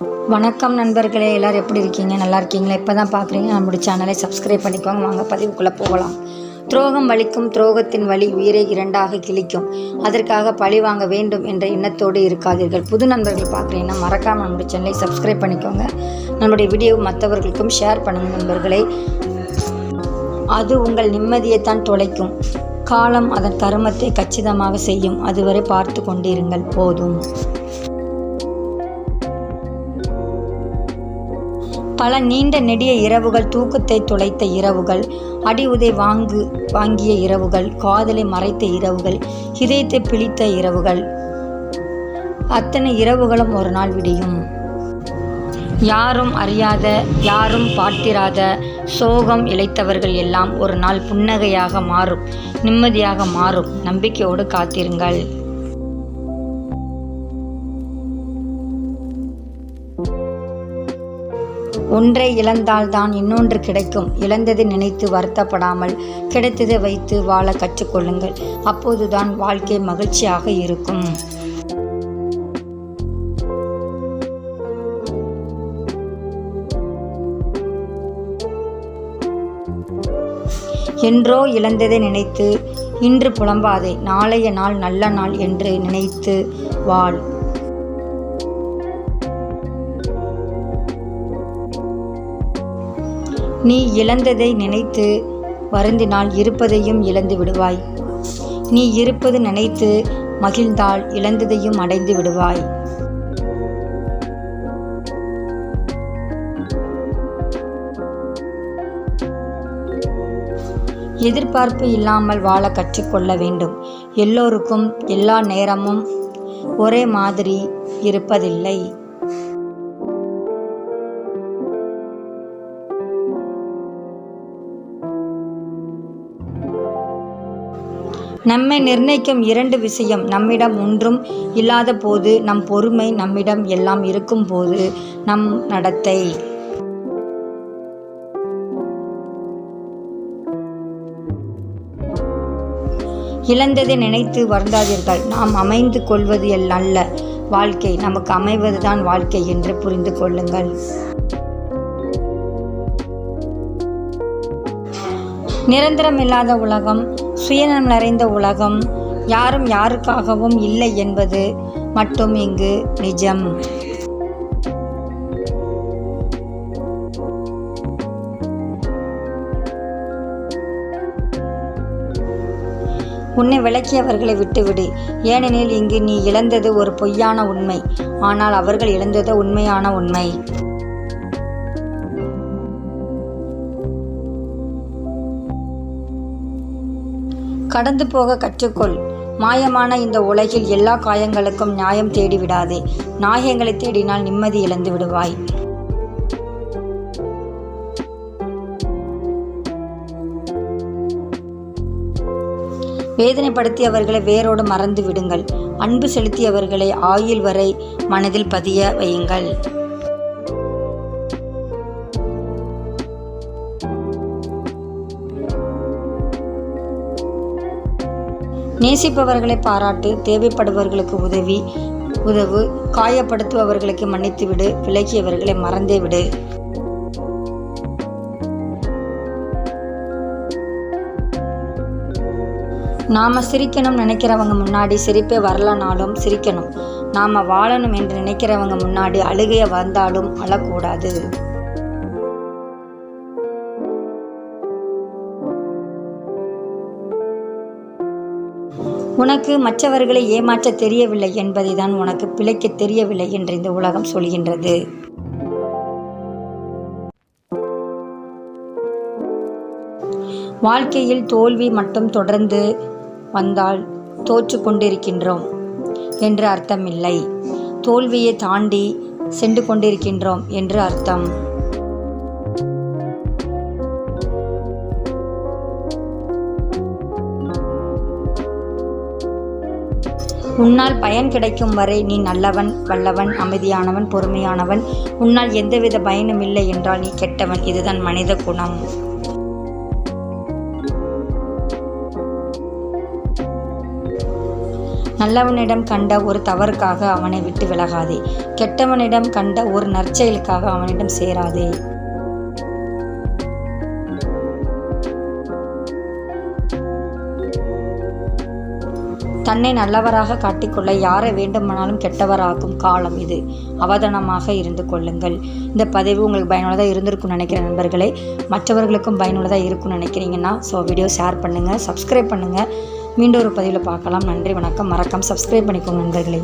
வணக்கம் நண்பர்களே எல்லோரும் எப்படி இருக்கீங்க? நல்லா இருக்கீங்களா? இப்போ தான் பார்க்குறீங்க நம்மளுடைய சேனலை சப்ஸ்கிரைப் பண்ணிக்கோங்க. வாங்க பதிவுக்குள்ளே போகலாம். துரோகம் வலிக்கும் துரோகத்தின் வழி உயிரை இரண்டாக கிழிக்கும். அதற்காக பழி வாங்க வேண்டும் என்ற எண்ணத்தோடு இருக்காதீர்கள். புது நண்பர்கள் பார்க்குறீங்கன்னா மறக்காமல் நம்மளுடைய சேனலை சப்ஸ்கிரைப் பண்ணிக்கோங்க. நம்மளுடைய வீடியோ மற்றவர்களுக்கும் ஷேர் பண்ணுங்கள் நண்பர்களே. அது உங்கள் நிம்மதியை தான் தொலைக்கும். காலம் அதன் கருமத்தை கச்சிதமாக செய்யும். அதுவரை பார்த்து கொண்டிருங்கள். போதும். பல நீண்ட நெடிய இரவுகள் தூக்கத்தை துளைத்த இரவுகள் அடி உதை வாங்கு வாங்கிய இரவுகள் காதலை மறைத்த இரவுகள் இதயத்தை பிழித்த இரவுகள். அத்தனை இரவுகளும் ஒரு நாள் விடியும். யாரும் அறியாத யாரும் பார்த்திராத சோகம் இழைத்தவர்கள் எல்லாம் ஒரு நாள் புன்னகையாக மாறும் நிம்மதியாக மாறும். நம்பிக்கையோடு காத்திருங்கள். ஒன்றை இழந்தால்தான் இன்னொன்று கிடைக்கும். இழந்ததை நினைத்து வருத்தப்படாமல் கிடைத்ததை வைத்து வாழ கற்றுக்கொள்ளுங்கள். அப்போதுதான் வாழ்க்கை மகிழ்ச்சியாக இருக்கும். என்றோ இழந்ததை நினைத்து இன்று புலம்பாதே நாளைய நாள் நல்ல நாள் என்று நினைத்து வாழ். நீ இழந்ததை நினைத்து வருந்தினால் இருப்பதையும் இழந்து விடுவாய். நீ இருப்பது நினைத்து மகிழ்ந்தால் இழந்ததையும் அடைந்து விடுவாய். எதிர்பார்ப்பு இல்லாமல் வாழ கற்றுக்கொள்ள வேண்டும். எல்லோருக்கும் எல்லா நேரமும் ஒரே மாதிரி இருப்பதில்லை. நம்மை நிர்ணயிக்கும் இரண்டு விஷயம் நம்மிடம் ஒன்றும் இல்லாத போது நம் பொறுமை நம்மிடம் எல்லாம் இருக்கும் போது நம் நடத்தை. இழந்ததை நினைத்து வருந்தாதீர்கள். நாம் அமைந்து கொள்வது அல்ல வாழ்க்கை. நமக்கு அமைவதுதான் வாழ்க்கை என்று புரிந்து கொள்ளுங்கள். நிரந்தரமில்லாத உலகம் சுயநலம் நிறைந்த உலகம் யாரும் யாருக்காகவும் இல்லை என்பது மட்டும் இங்கு நிஜம். உன்னை விளக்கியவர்களை விட்டுவிடு. ஏனெனில் இங்கு நீ இழந்தது ஒரு பொய்யான உண்மை. ஆனால் அவர்கள் இழந்தது உண்மையான உண்மை. கடந்து போக கற்றுக்கொள். மாயமான இந்த உலகில் எல்லா காயங்களுக்கும் நியாயம் தேடிவிடாதே. நாயங்களை தேடினால் நிம்மதி இழந்து விடுவாய். வேதனைப்படுத்தியவர்களை வேரோடு மறந்து விடுங்கள். அன்பு செலுத்தியவர்களை ஆயுள் வரை மனதில் பதிய வையுங்கள். நேசிப்பவர்களை பாராட்டு தேவைப்படுபவர்களுக்கு உதவி உதவு காயப்படுத்துபவர்களுக்கு மன்னித்து விடு விலகியவர்களை மறந்தே விடு. நாம சிரிக்கணும் நினைக்கிறவங்க முன்னாடி சிரிப்பே வரலனாலும் சிரிக்கணும். நாம வாழணும் என்று நினைக்கிறவங்க முன்னாடி அழுகைய வந்தாலும் அழக்கூடாது. உனக்கு மற்றவர்களை ஏமாற்ற தெரியவில்லை என்பதை தான் உனக்கு பிழைக்க தெரியவில்லை என்று இந்த உலகம் சொல்கின்றது. வாழ்க்கையில் தோல்வி மட்டும் தொடர்ந்து வந்தால் தோற்று கொண்டிருக்கின்றோம் என்று அர்த்தமில்லை. தோல்வியை தாண்டி சென்று கொண்டிருக்கின்றோம் என்று அர்த்தம். உன்னால் பயன் கிடைக்கும் வரை நீ நல்லவன் வல்லவன் அமைதியானவன் பொறுமையானவன். உன்னால் எந்தவித பயனும் இல்லை என்றால் நீ கெட்டவன். இதுதான் மனித குணம். நல்லவனிடம் கண்ட ஒரு தவறுக்காக அவனை விட்டு விலகாதே. கெட்டவனிடம் கண்ட ஒரு நற்செயலுக்காக அவனிடம் சேராதே. தன்னை நல்லவராக காட்டிக்கொள்ள யாரை வேண்டுமானாலும் கெட்டவராக்கும் காலம் இது. அவதானமாக இருந்து கொள்ளுங்கள். இந்த பதிவு உங்களுக்கு பயனுள்ளதாக இருந்திருக்கும்னு நினைக்கிற நண்பர்களே. மற்றவர்களுக்கும் பயனுள்ளதாக இருக்கும்னு நினைக்கிறீங்கன்னா ஸோ வீடியோ ஷேர் பண்ணுங்கள் சப்ஸ்கிரைப் பண்ணுங்கள் மீண்டும் ஒரு பதிவில் பார்க்கலாம். நன்றி வணக்கம். மறக்காம சப்ஸ்கிரைப் பண்ணிக்கோங்க நண்பர்களே.